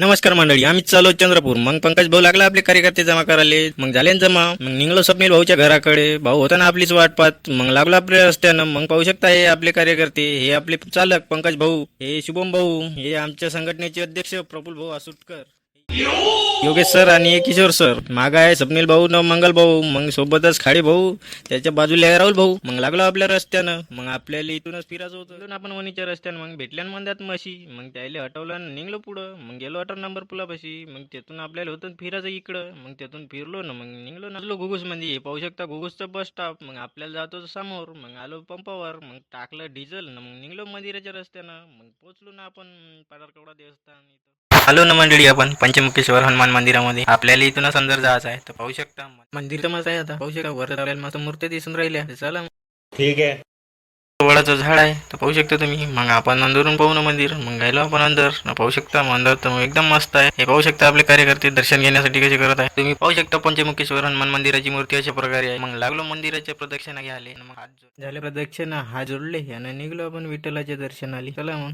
नमस्कार मंडळी आम्ही चालो चंद्रपूर. मग पंकज भाऊ लागला आपले कार्यकर्ते जमा करायला. मग झाले ना जमा. मग निघलो स्वप्नील भाऊच्या घराकडे. भाऊ होता ना आपलीच वाट पाहत मग लागलो आपल्या रस्त्यानं. मग पाहू शकता हे आपले कार्यकर्ते हे आपले चालक पंकज भाऊ हे शुभम भाऊ हे आमच्या संघटनेचे अध्यक्ष प्रफुल भाऊ आसुटकर. योगेश सर आणि किशोर सर. माग आहे स्वप्नील भाऊ न मंगल भाऊ. मग सोबतच खाडी भाऊ. त्याच्या बाजूला आहे राहुल भाऊ. मग लागलो आपल्या रस्त्यानं. मग आपल्याला इथूनच फिरायचं होतं. ना आपण वणीच्या रस्त्यानं. मग भेटल्यानं म्हणतात मशी मग त्याला हटवलं आणि निघलो पुढं. मग गेलो अठरा नंबर पुलापाशी. मग तिथून आपल्याला होतं फिरायचं इकडं. मग तिथून फिरलो ना. मग निघलो नसलो घुगुस हे पाहू शकता घुगुसचं बस स्टॉप मग आपल्याला जातो समोर. मग आलो पंपावर. मग टाकलं डिझेल ना. मग निघलो मंदिराच्या रस्त्यानं. मग पोचलो ना आपण पाडारकवडा देवस्थान इथं. आलो ना मंडळी आपण पंचमुखेश्वर हनुमान मंदिरामध्ये. आपल्याला इथूनच अंदर जायचं आहे. तर पाहू शकता मंदिर तर मस्त आहे आता. पाहू शकता वर आपल्याला मस्त मूर्ती दिसून राहिल्या. चला. ठीक आहे. वडाचं झाड आहे. तर पाहू शकता तुम्ही. मग आपण अंदरून पाहू ना मंदिर. मग गेलो आपण अंदर. न पाहू शकता मग अंदर तर एकदम मस्त आहे. हे पाहू शकता आपले कार्यकर्ते दर्शन घेण्यासाठी कसे करत आहे तुम्ही पाहू शकता पंचमुखेश्वर हनुमान मंदिराची मूर्ती अशा प्रकारे आहे. मग लागलो मंदिराच्या प्रदक्षिणा घ्यायला. मग हात झाले प्रदक्षिणा. हात जोडले. आणि निघलो आपण विठ्ठलाच्या दर्शनाली. चला मग.